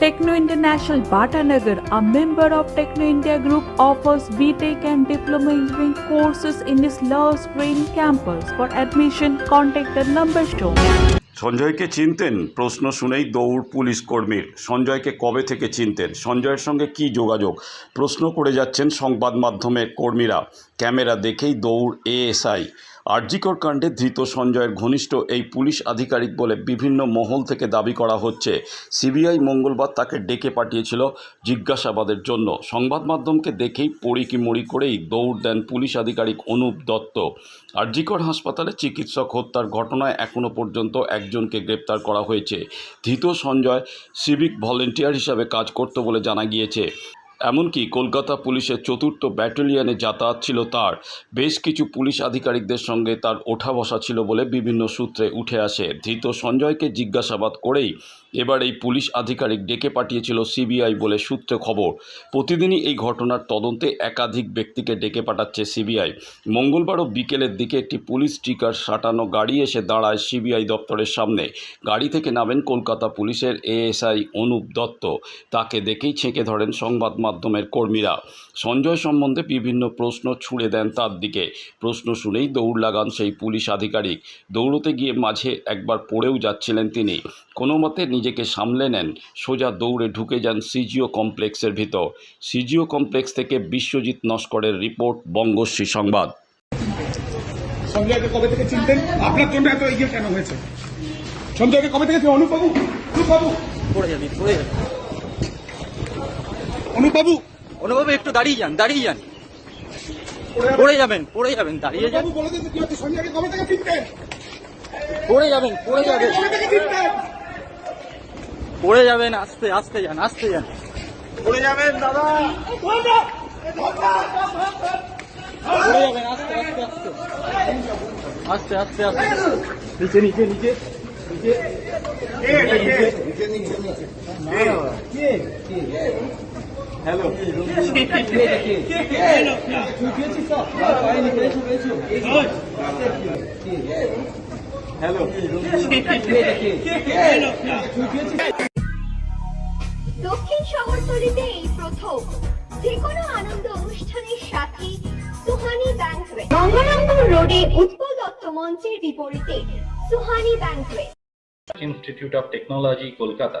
Techno International Bhatanagar, a member of Techno India Group, offers BTEC and Diploma Engineering courses in its Love Green campus. For admission, contact the number shown. সঞ্জয়কে চিনতেন প্রশ্ন শুনেই দৌড় police কর্মীর সঞ্জয়কে কবে থেকে চিনতেন সঞ্জয়ের সঙ্গে কি যোগাযোগ প্রশ্ন করে যাচ্ছেন সংবাদ মাধ্যমের কর্মীরা ক্যামেরা দেখেই দৌড় এএসআই আরজিকর কাণ্ডে ধৃত সঞ্জয়ের ঘনিষ্ঠ এই পুলিশ আধিকারিক বলে বিভিন্ন মহল থেকে দাবি করা হচ্ছে। সিবিআই মঙ্গলবার তাকে ডেকে পাঠিয়েছিল জিজ্ঞাসাবাদের জন্য। সংবাদ মাধ্যমকে দেখেই পড়ি কি মরি করেই দৌড় দেন পুলিশ আধিকারিক অনুপ দত্ত। আরজিকর হাসপাতালে চিকিৎসক হত্যার ঘটনায় এখনও পর্যন্ত একজনকে গ্রেপ্তার করা হয়েছে। ধৃত সঞ্জয় সিভিক ভলেন্টিয়ার হিসাবে কাজ করত বলে জানা গিয়েছে। এমনকি কলকাতা পুলিশের চতুর্থ ব্যাটালিয়নে যাতায়াত ছিল তার। বেশ কিছু পুলিশ আধিকারিকদের সঙ্গে তার ওঠা বসা ছিল বলে বিভিন্ন সূত্রে উঠে আসে। ধৃত সঞ্জয়কে জিজ্ঞাসাবাদ করেই এবার এই পুলিশ আধিকারিক ডেকে পাঠিয়েছিল সিবিআই বলে সূত্রে খবর। প্রতিদিনই এই ঘটনার তদন্তে একাধিক ব্যক্তিকে ডেকে পাঠাচ্ছে সিবিআই। মঙ্গলবারও বিকেলের দিকে একটি পুলিশ স্টিকার সাটানো গাড়ি এসে দাঁড়ায় সিবিআই দপ্তরের সামনে। গাড়ি থেকে নামেন কলকাতা পুলিশের এএসআই অনুপ দত্ত। তাকে দেখেই ছেঁকে ধরেন সংবাদ মাধ্যমের কর্মীরা। সঞ্জয় সম্বন্ধে বিভিন্ন প্রশ্ন ছুড়ে দেন তার দিকে। প্রশ্ন শুনেই দৌড় লাগান সেই পুলিশ আধিকারিক। দৌড়তে গিয়ে মাঝে একবার পড়েও যাচ্ছিলেন তিনি। কোনো মতে নিজেকে সামলে নেন। সোজা দৌড়ে ঢুকে যান সিজিও কমপ্লেক্সের ভিতর। সিজিও কমপ্লেক্স থেকে বিশ্বজিৎ নস্করের রিপোর্ট, বঙ্গশ্রী সংবাদ। সঞ্জয়কে কবে থেকে চিনতেন? আপনার জন্য এত এগিয়ে কেন হয়েছে? সঞ্জয়কে কবে থেকে অনুপবাবু অনুপবাবু। পড়ে যাবি পড়ে যাবি অনুপবাবু অনুভবে একটু দাঁড়িয়ে যান দাঁড়িয়ে যান। পড়ে যাবেন পড়ে যাবেন দাঁড়িয়ে যান। পড়ে যাবেন পড়ে যাবেন। পড়ে যাবেন আস্তে আস্তে যান আস্তে যান। পড়ে যাবেন দাদা। পড়ে যাবেন আস্তে আস্তে আস্তে। আস্তে আস্তে আস্তে। নিচে নিচে নিচে নিচে। হ্যালো হ্যালো দক্ষিণ শহরতলিতে এই প্রথম যে কোনো আনন্দ অনুষ্ঠানের সাথে সুহানি ব্যাংকুয়েট গঙ্গারামপুর রোডে উৎপল দত্ত মঞ্চের বিপরীতে Suhani banquet institute of technology Kolkata,